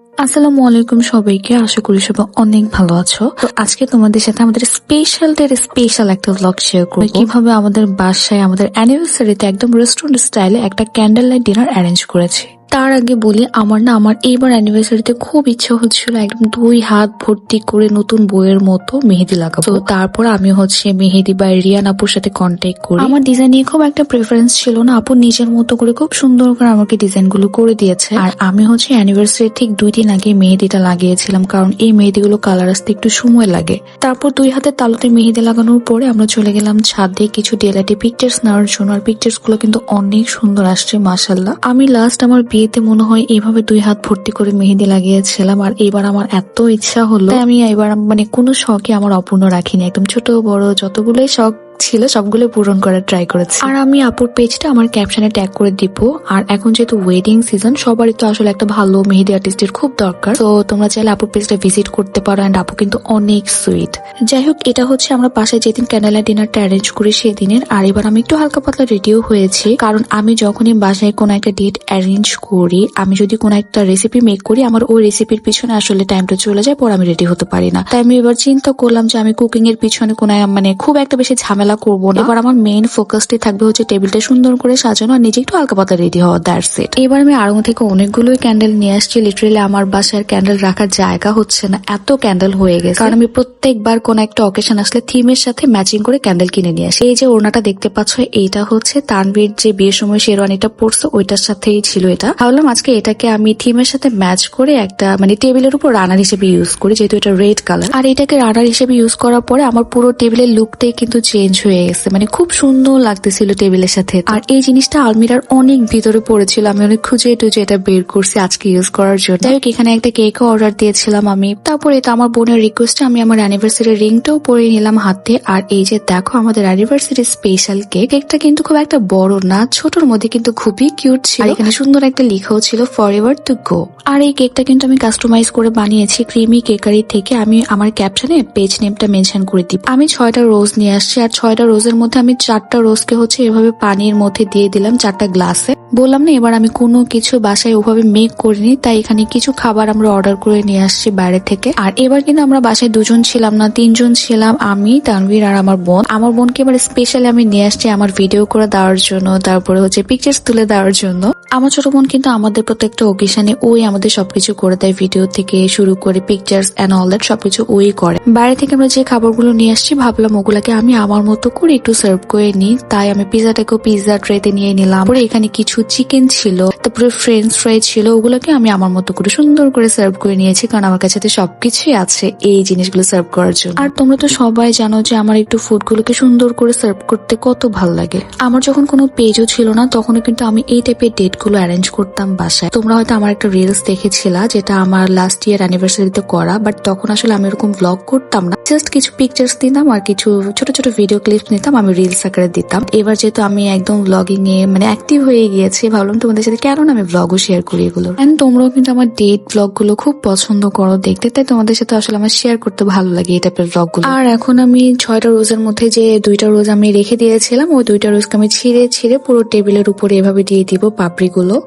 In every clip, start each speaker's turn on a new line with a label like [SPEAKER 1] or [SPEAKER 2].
[SPEAKER 1] আসসালামু আলাইকুম সবাইকে। আশা করি সবাই অনেক ভালো আছো। তো আজকে তোমাদের সাথে আমাদের স্পেশাল ডে স্পেশাল একটা ব্লগ শেয়ার করব। কীভাবে আমাদের বাসায় আমাদের অ্যানিভার্সারিতে একদম রেস্টুরেন্ট স্টাইলে একটা ক্যান্ডেল লাইট ডিনার অ্যারেঞ্জ করেছি। তার আগে বলি, আমার না, আমার এইবার অ্যানিভার্সারিতে খুব ইচ্ছা হচ্ছিল একদম দুই হাত ভর্তি করে নতুন বইয়ের মতো মেহেদি লাগাবো। তো তারপর আমি হচ্ছে মেহেদি বা রিয়ান আপুর সাথে কন্ট্যাক্ট করি। আমার ডিজাইন নিয়ে খুব একটা প্রেফারেন্স ছিল না, আপু নিজের মতো করে খুব সুন্দর করে আমাকে ডিজাইনগুলো করে দিয়েছে। আর আমি হচ্ছে অ্যানিভার্সারি ঠিক দুই দিন আগে মেহেদিটা লাগিয়েছিলাম, কারণ এই মেহেদিগুলো কালার আসতে একটু সময় লাগে। তারপর দুই হাতের তালুতে মেহেদি লাগানোর পরে আমরা চলে গেলাম ছাদে কিছু ডিএলআইটি পিকচার্স নেওয়ার জন্য। আর পিকচার্সগুলো কিন্তু অনেক সুন্দর আসছে মাসাল্লাহ আমি লাস্ট আমার বিয়েতে মনে হয় এইভাবে দুই হাত ভর্তি করে মেহেদি লাগিয়েছিলাম, আর এবার আমার এত ইচ্ছা হলো। আমি এবার মানে কোনো শখই আমার অপূর্ণ রাখিনি। একদম ছোট, বড়, যতগুলোই শখ ছিল, সবগুলো পূরণ করার ট্রাই করেছি। আর আমি আপুর পেজটা আমার ক্যাপশনে ট্যাগ করে দিব। আর এখন যেহেতু ওয়েডিং সিজন সবারই তো আসলে একটা ভালো মেহেদি আর্টিস্টের খুব দরকার। তো তোমরা চাইলে আপুর পেজটা ভিজিট করতে পারো অ্যান্ড আপু কিন্তু অনেক সুইট যাই হোক, এটা হচ্ছে আমরা পাশে যেদিন ক্যান্ডেল ডিনারটা অ্যারেঞ্জ করি সেদিনের। আর এবার আমি একটু হালকা পাতলা রেডিও হয়েছি। কারণ আমি যখনই বাসায় কোনো একটা ডেট অ্যারেঞ্জ করি, আমি যদি কোনো একটা রেসিপি মেক করি, আমার ওই রেসিপির পিছনে আসলে টাইমটা চলে যায়, পর আমি রেডি হতে পারি না। তাই আমি এবার চিন্তা করলাম যে আমি কুকিং এর পিছনে কোনো মানে খুব একটা বেশি ঝামেলা করব না। এবার আমার মেইন ফোকাসটি থাকবে হচ্ছে টেবিলটা সুন্দর করে সাজানো আর নিজে একটু হালকা পাতা রেডি হওয়া দ্যাটস ইট এবার আমি আড়ং থেকে অনেকগুলোই ক্যান্ডেল নিয়ে আসছি। লিটারেলি আমার বাসার ক্যান্ডেল রাখার জায়গা হচ্ছে না। এত ক্যান্ডেল হয়ে গেছে। কারণ আমি প্রত্যেকবার কোন একটা অকেশন আসলে থিমের সাথে ম্যাচিং করে ক্যান্ডেল কিনে নিয়ে আসি। এই যে ওড়নাটা দেখতে পাচ্ছ এইটা হচ্ছে তানভীর যে বিয়ের সময় শেরওয়ানিটা পরছে ওইটার সাথেই ছিল এটা। ভাবলাম আজকে এটাকে আমি থিমের সাথে ম্যাচ করে একটা মানে টেবিলের উপর রানার হিসেবে ইউজ করি যেহেতু এটা রেড কালার আর এটাকে রানার হিসেবে ইউজ করার পরে আমার পুরো টেবিলের লুকটাই কিন্তু চেঞ্জ হয়ে গেছে। মানে খুব সুন্দর লাগতেছিল টেবিলের সাথে। আর এই জিনিসটা আলমিরার অনেক ভিতরে পড়েছিল। আমি অনেক খুঁজে টুজে এটা বের করছি আজকে ইউজ করার জন্য। যাই হোক, এখানে একটা কেক অর্ডার দিয়েছিলাম আমি। তারপরে তো আমার বোনের রিকোয়েস্টে আমি আমার অ্যানিভার্সারি রিংটাও পরে নিলাম হাতে। আর এই যে দেখো, আমাদের অ্যানিভার্সারি স্পেশাল কেক কেকটা কিন্তু খুব একটা বড় না, ছোটর মধ্যে কিন্তু খুবই কিউট ছিল। এখানে সুন্দর একটা লেখাও ছিল ফর এভার টু গো আর এই কেকটা কিন্তু আমি কাস্টমাইজ করে বানিয়েছি ক্রিমি কেকারি থেকে। আমি আমার ক্যাপশনে পেজ নেমটা মেনশন করে দিব। আমি ছয়টা রোজ নিয়ে আসছি, আর ছয়টা রোজের মধ্যে আমি চারটা রোজকে হচ্ছে এভাবে পানির মধ্যে দিয়ে দিলাম, চারটা গ্লাসে। বললাম না, এবার আমি কোনো কিছু বাসায় ওভাবে মেক করিনি, তাই এখানে কিছু খাবার আমরা অর্ডার করে নিয়ে আসছি বাইরে থেকে। আর এবার কিন্তু আমরা বাসায় দুজন ছিলাম না, তিনজন ছিলাম আমি, তানভীর আর আমার বোন। আমার বোনকে এবার স্পেশালি আমি নিয়ে আসছি আমার ভিডিও করে দেওয়ার জন্য, তারপরে হচ্ছে পিকচার্স তুলে দেওয়ার জন্য। আমার ছোট বোন কিন্তু আমাদের প্রত্যেকটা অকেশনে ওই আমাদের সবকিছু করে দেয় ভিডিও থেকে শুরু করে পিকচার্স এন্ড অল দ্যাট সবকিছু ওই করে। বাইরে থেকে আমরা যে খাবারগুলো নিয়ে আসছি, ভাবলাম ওগুলাকে আমি আমার মতো করে একটু সার্ভ করে নিই তাই আমি পিজাটাকেও পিজা ট্রেতে নিয়ে নিলাম। পরে এখানে কিছু চিকেন ছিল, তারপরে ফ্রেঞ্চ ফ্রাই ছিল, ওগুলোকে আমি আমার মতো করে সুন্দর করে সার্ভ করে নিয়েছি, কারণ আমার কাছে সবকিছুই আছে এই জিনিসগুলো সার্ভ করার জন্য। আর তোমরা তো সবাই জানো যে আমার একটু ফুডগুলোকে সুন্দর করে সার্ভ করতে কত ভালো লাগে। আমার যখন কোনো পেজও ছিল না, তখনও কিন্তু আমি এই টাইপের ডেটগুলো অ্যারেঞ্জ করতাম বাসায়। তোমরা হয়তো আমার একটা রিলস দেখেছিলা, যেটা আমার লাস্ট ইয়ার অ্যানিভার্সারিতে করা বাট তখন আসলে আমি এরকম ব্লগ করতাম না। জাস্ট কিছু পিকচার্স দিতাম আর কিছু ছোট ছোট ভিডিও ক্লিপ নিতাম, আমি রিলস আকারে দিতাম। এবার যেহেতু আমি একদম ব্লগিং এ মানে অ্যাক্টিভ হয়ে গিয়েছি, ভাবলাম তোমাদের সাথে কেন না আমি ব্লগও শেয়ার করি এগুলো। এন্ড তোমরাও কিন্তু আমার ডেট ব্লগগুলো খুব পছন্দ করো দেখতে, তাই তোমাদের সাথে আসলে আমার শেয়ার করতে ভালো লাগে এই টাইপের ব্লগগুলো। আর এখন আমি ছয়টা রোজের মধ্যে যে দুইটা রোজ আমি রেখে দিয়েছিলাম, ওই দুইটা রোজকে আমি ছিঁড়ে ছিঁড়ে পুরো টেবিলের উপরে এভাবে দিয়ে দিব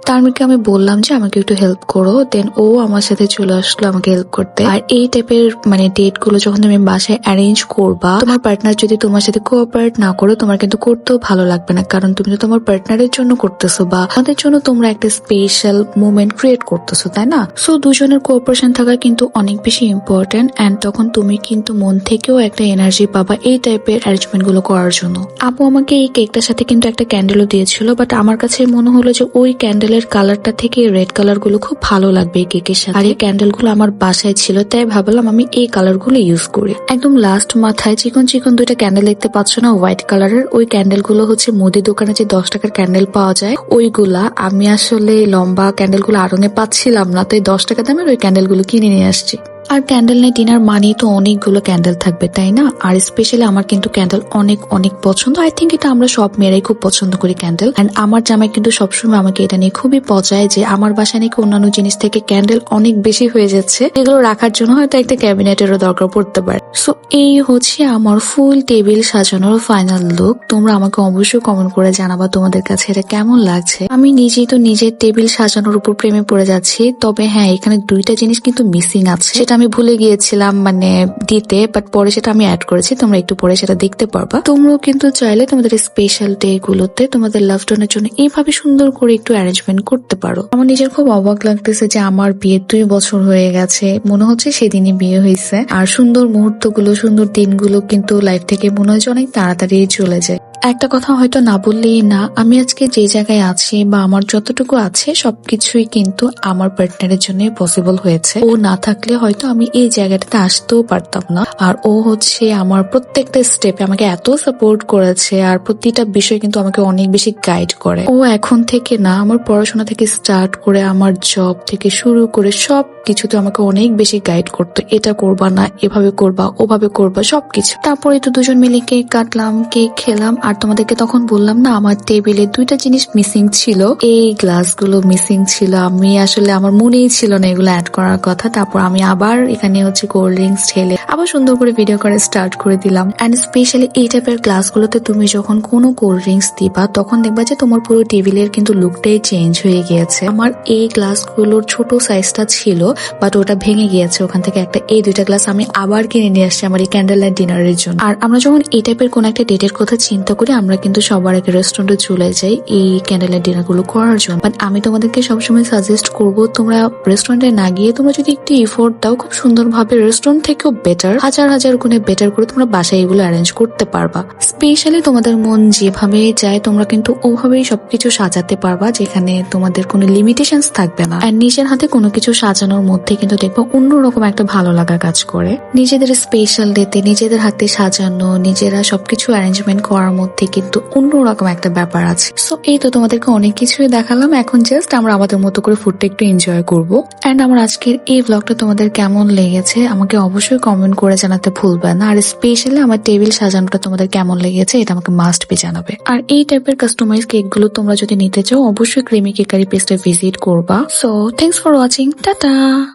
[SPEAKER 1] তার মেয়েকে আমি বললাম যে, আমাকে একটু হেল্প করো। দেন ও আমার সাথে চলে আসলো আমাকে হেল্প করতে। আর এই টাইপের মানে ডেটগুলো যখন তুমি বাসায় অ্যারেঞ্জ করবা, তোমার পার্টনার যদি তোমার সাথে কোঅপারেট না করো, তোমার কিন্তু করতেও ভালো লাগবে না। কারণ তুমি তো তোমার পার্টনারের জন্য করতেছো বা আমাদের জন্য তোমরা একটা স্পেশাল মুভমেন্ট ক্রিয়েট করতেছো, তাই না? সো দুজনের কোঅপারেশন থাকা কিন্তু অনেক বেশি ইম্পর্টেন্ট অ্যান্ড তখন তুমি কিন্তু মন থেকেও একটা এনার্জি পাবা এই টাইপের অ্যারেঞ্জমেন্টগুলো করার জন্য। আপু আমাকে এই কেকটার সাথে কিন্তু একটা ক্যান্ডেলও দিয়েছিল বাট আমার কাছে মনে হলো যে ওই ক্যান্ডেলের কালারটা থেকে রেড কালারগুলো খুব ভালো লাগবে এই কেকের সাথে। আর এই ক্যান্ডেলগুলো আমার বাসায় ছিল, তাই ভাবলাম আমি এই কালারগুলো ইউজ করি। একদম লাস্ট মাথায় চিকন চিকন দুইটা ক্যান্ডেল দেখতে পাচ্ছ না হোয়াইট কালারের, ওই ক্যান্ডেলগুলো হচ্ছে মুদি দোকানে যে দশ টাকার ক্যান্ডেল পাওয়া যায়, ওইগুলা আমি আসলে লম্বা ক্যান্ডেলগুলো আড়ঙে পাচ্ছিলাম না, তো এই দশ টাকা দামের ওই ক্যান্ডেলগুলো কিনে নিয়ে আসছি। আর ক্যান্ডেল নাইট ডিনার মানেই তো অনেকগুলো ক্যান্ডেল থাকবে, তাই না? আর স্পেশালি আমার কিন্তু ক্যান্ডেল অনেক অনেক পছন্দ। আই থিঙ্ক এটা আমরা সব মেয়েরাই খুব পছন্দ করি ক্যান্ডেল। এন্ড আমার জামাই কিন্তু সবসময় আমাকে এটা নিয়ে খুবই পচায় যে আমার বাসায় নাকি অন্যান্য জিনিস থেকে ক্যান্ডেল অনেক বেশি হয়ে যাচ্ছে। এগুলো রাখার জন্য হয়তো একটা ক্যাবিনেটেরও দরকার পড়তে পারে। সো এই হচ্ছে আমার ফুল টেবিল সাজানোর ফাইনাল লুক তোমরা আমাকে অবশ্যই কমেন্ট করে জানাবা তোমাদের কাছে এটা কেমন লাগছে। আমি নিজেই তো নিজের টেবিল সাজানোর উপর প্রেমে পড়ে যাচ্ছি। তবে হ্যাঁ এখানে দুইটা জিনিস কিন্তু মিসিং আছে। সেটা আমি ভুলে গিয়েছিলাম মানে দিতে বাট পরে সেটা আমি অ্যাড করেছি, তোমরা একটু পরে সেটা দেখতে পারবা। তোমরাও কিন্তু চাইলে তোমাদের স্পেশাল ডে গুলোতে তোমাদের লাভ ডনের জন্য এইভাবে সুন্দর করে একটু অ্যারেঞ্জমেন্ট করতে পারো। আমার নিজের খুব অবাক লাগতেছে যে আমার বিয়ে দুই বছর হয়ে গেছে, মনে হচ্ছে সেদিনই বিয়ে হয়েছে। আর সুন্দর মুহূর্তগুলো, সুন্দর দিনগুলো কিন্তু লাইফ থেকে মনে হচ্ছে অনেক তাড়াতাড়ি চলে যায়। একটা কথা হয়তো না বললেই না, আমি আজকে যে জায়গায় আছি বা আমার যতটুকু আছে, সবকিছুই কিন্তু আমার পার্টনারের জন্য পসিবল হয়েছে। ও না থাকলে হয়তো আমি এই জায়গাটাতে আসতেও পারতাম না। আর ও হচ্ছে আমার প্রত্যেকটা স্টেপে আমাকে এত সাপোর্ট করেছে আর প্রতিটা বিষয় কিন্তু আমাকে অনেক বেশি গাইড করে। ও এখন থেকে না, আমার পড়াশোনা থেকে স্টার্ট করে, আমার জব থেকে শুরু করে সব কিছুতে আমাকে অনেক বেশি গাইড করতো। এটা করবা না, এভাবে করবা, ওভাবে করবা, সবকিছু। তারপরে তো দুজন মিলে কেক কাটলাম কেক খেলাম আর তোমাদেরকে তখন বললাম না, আমার টেবিলে দুইটা জিনিস মিসিং ছিল। এই গ্লাসগুলো মিসিং ছিল। আমি আসলে আমার মনেই ছিল না এগুলো অ্যাড করার কথা। তারপর আমি আবার এখানে হচ্ছে কোল্ড ড্রিঙ্কস ঢেলে আবার সুন্দর করে ভিডিও করে স্টার্ট করে দিলাম। অ্যান্ড স্পেশালি এই টাইপের গ্লাসগুলোতে তুমি যখন কোনো কোল্ড ড্রিঙ্কস দিবা, তখন দেখবা যে তোমার পুরো টেবিলের কিন্তু লুকটাই চেঞ্জ হয়ে গিয়েছে। আমার এই গ্লাসগুলোর ছোট সাইজটা ছিল বাট ওটা ভেঙে গিয়েছে। ওখান থেকে একটা এই দুইটা গ্লাস আমি আবার কিনে নিয়ে আসছি আমার এই ক্যান্ডেল লাইট ডিনারের জন্য। আর আমরা যখন এই টাইপের কোন একটা ডেটের কথা চিন্তা করি আমরা কিন্তু সবার আগে রেস্টুরেন্টে চলে যাই এই ক্যান্ডেল লাইট ডিনারগুলো করার জন্য। বাট আমি তোমাদেরকে সবসময় সাজেস্ট করব, তোমরা রেস্টুরেন্টে না গিয়ে তোমরা যদি একটু এফোর্ট দাও, খুব সুন্দরভাবে রেস্টুরেন্ট থেকেও বেটার হাজার হাজার গুণে বেটার করে তোমরা বাসায় এগুলো অ্যারেঞ্জ করতে পারবা। স্পেশালি তোমাদের মন যেভাবে চায়, তোমরা কিন্তু ওভাবেই সবকিছু সাজাতে পারবা, যেখানে তোমাদের কোনো লিমিটেশনস থাকবে না। আর নিজের হাতে কোনো কিছু সাজানোর মধ্যে কিন্তু দেখব অন্যরকম একটা ভালো লাগা কাজ করে। নিজেদের স্পেশাল ডেতে নিজেদের হাতে সাজানো, নিজেরা সবকিছু অ্যারেঞ্জমেন্ট করার মধ্যে কিন্তু অন্যরকম একটা ব্যাপার আছে। সো এই তো তোমাদেরকে অনেক কিছুই দেখালাম। এখন জাস্ট আমরা আমাদের মতো করে ফুডটা একটু এনজয় করব। এন্ড আমার আজকের এই ব্লগটা তোমাদের কেমন লেগেছে, আমাকে অবশ্যই কমেন্ট করে জানাতে ভুলবে না। আর স্পেশালি আমার টেবিল সাজানোটা তোমাদের কেমন লেগেছে, এটা আমাকে মাস্ট বি জানাবে। আর এই টাইপের কাস্টমাইজ কেকগুলো তোমরা যদি নিতে চাও, অবশ্যই ক্রিমি কেকারি পেজটা ভিজিট করবা। So thanks for watching tata